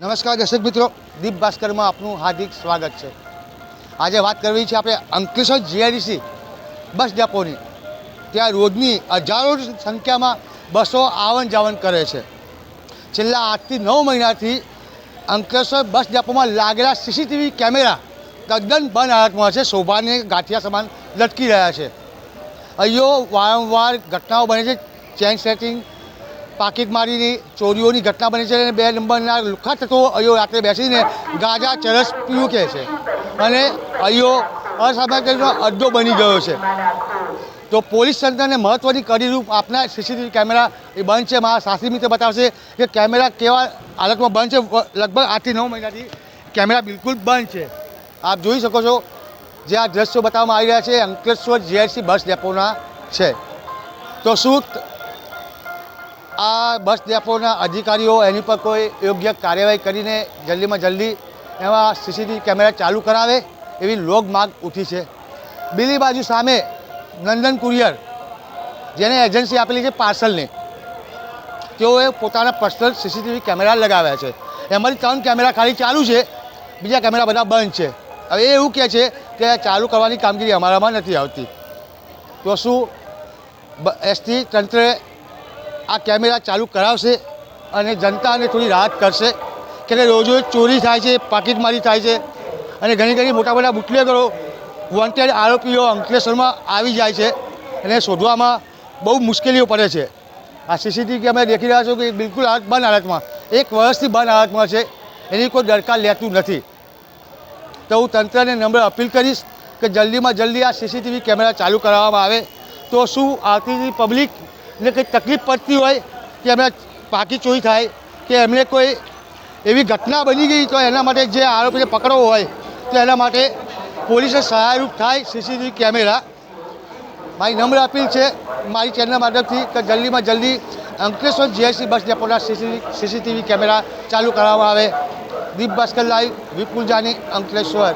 નમસ્કાર, દર્શક મિત્રો. દીપ ભાસ્કરમાં આપનું હાર્દિક સ્વાગત છે. આજે વાત કરવી છે આપણે અંકલેશ્વર જીઆઈડીસી બસ ડેપોની. ત્યાં રોજની હજારો સંખ્યામાં બસો આવન જાવન કરે છે. છેલ્લા આઠથી નવ મહિનાથી અંકલેશ્વર બસ ડેપોમાં લાગેલા સીસીટીવી કેમેરા તદ્દન બંધ હાલતમાં છે. શોભાને ગાંઠિયા સમાન લટકી રહ્યા છે. અહીંયો વારંવાર ઘટનાઓ બને છે. ચેન સેટિંગ પાકીટ મારીની ચોરીઓની ઘટના બની છે અને બે નંબરના લુખા તત્વો અહીંયો રાત્રે બેસીને ગાજા ચરસ પીવું કહે છે. અને અહીંયો અસામાજિકનો અડ્ડો બની ગયો છે. તો પોલીસ તંત્રને મહત્ત્વની કડીરૂપ આપનાર સીસીટીવી કેમેરા એ બંધ છે. મારા સાસરી મિત્ર બતાવશે કે કેમેરા કેવા હાલતમાં બંધ છે. લગભગ આઠથી નવ મહિનાથી કેમેરા બિલકુલ બંધ છે. આપ જોઈ શકો છો જે આ દ્રશ્યો બતાવવામાં આવી રહ્યા છે. અંકલેશ્વર જીઆઈસી બસ ડેપોના છે. તો શું આ બસ ડેપોના અધિકારીઓ એની પર કોઈ યોગ્ય કાર્યવાહી કરીને જલ્દીમાં જલ્દી એમાં સીસીટીવી કેમેરા ચાલુ કરાવે એવી લોક માગ ઉઠી છે. બીજી બાજુ સામે નંદન કુરિયર, જેને એજન્સી આપેલી છે પાર્સલની. તેઓએ પોતાના પર્સનલ સીસીટીવી કેમેરા લગાવ્યા છે. એમાંથી ત્રણ કેમેરા ખાલી ચાલુ છે, બીજા કેમેરા બધા બંધ છે. હવે એ એવું કહે છે કે ચાલુ કરવાની કામગીરી અમારામાં નથી આવતી. તો શું એસટી તંત્રે આ કેમેરા ચાલુ કરાવશે અને જનતાને થોડી રાહત કરશે કે રોજ રોજ ચોરી થાય છે, પાકીટમારી થાય છે અને ઘણી ઘણી મોટા મોટા બુટલેગરો વોન્ટેડ આરોપીઓ અંકલેશ્વરમાં આવી જાય છે અને શોધવામાં બહુ મુશ્કેલીઓ પડે છે. આ સીસીટીવી કેમેરા દેખી રહ્યા છો કે બિલકુલ બંધ હાલતમાં, એક વર્ષથી બંધ હાલતમાં છે, એની કોઈ દરકાર લેતું નથી. તો હું તંત્રને નમ્ર અપીલ કરીશ કે જલ્દીમાં જલ્દી આ સીસીટીવી કેમેરા ચાલુ કરાવવામાં આવે. તો શું આવતી પબ્લિકને કંઈ તકલીફ પડતી હોય કે એમને પાકી ચોરી થાય, કે એમને કોઈ એવી ઘટના બની ગઈ તો એના માટે જે આરોપીને પકડવો હોય, તો એના માટે પોલીસે સહાયરૂપ થાય સીસીટીવી કેમેરા. મારી નમ્ર અપીલ છે, મારી ચેનલ માધ્યમથી કે જલ્દીમાં જલ્દી અંકલેશ્વર જીઆઈસી બસ ડેપોના સીસીટીવી કેમેરા ચાલુ કરવામાં આવે. દીપ ભાસ્કર લાઈવ વિપુલ જાની, અંકલેશ્વર.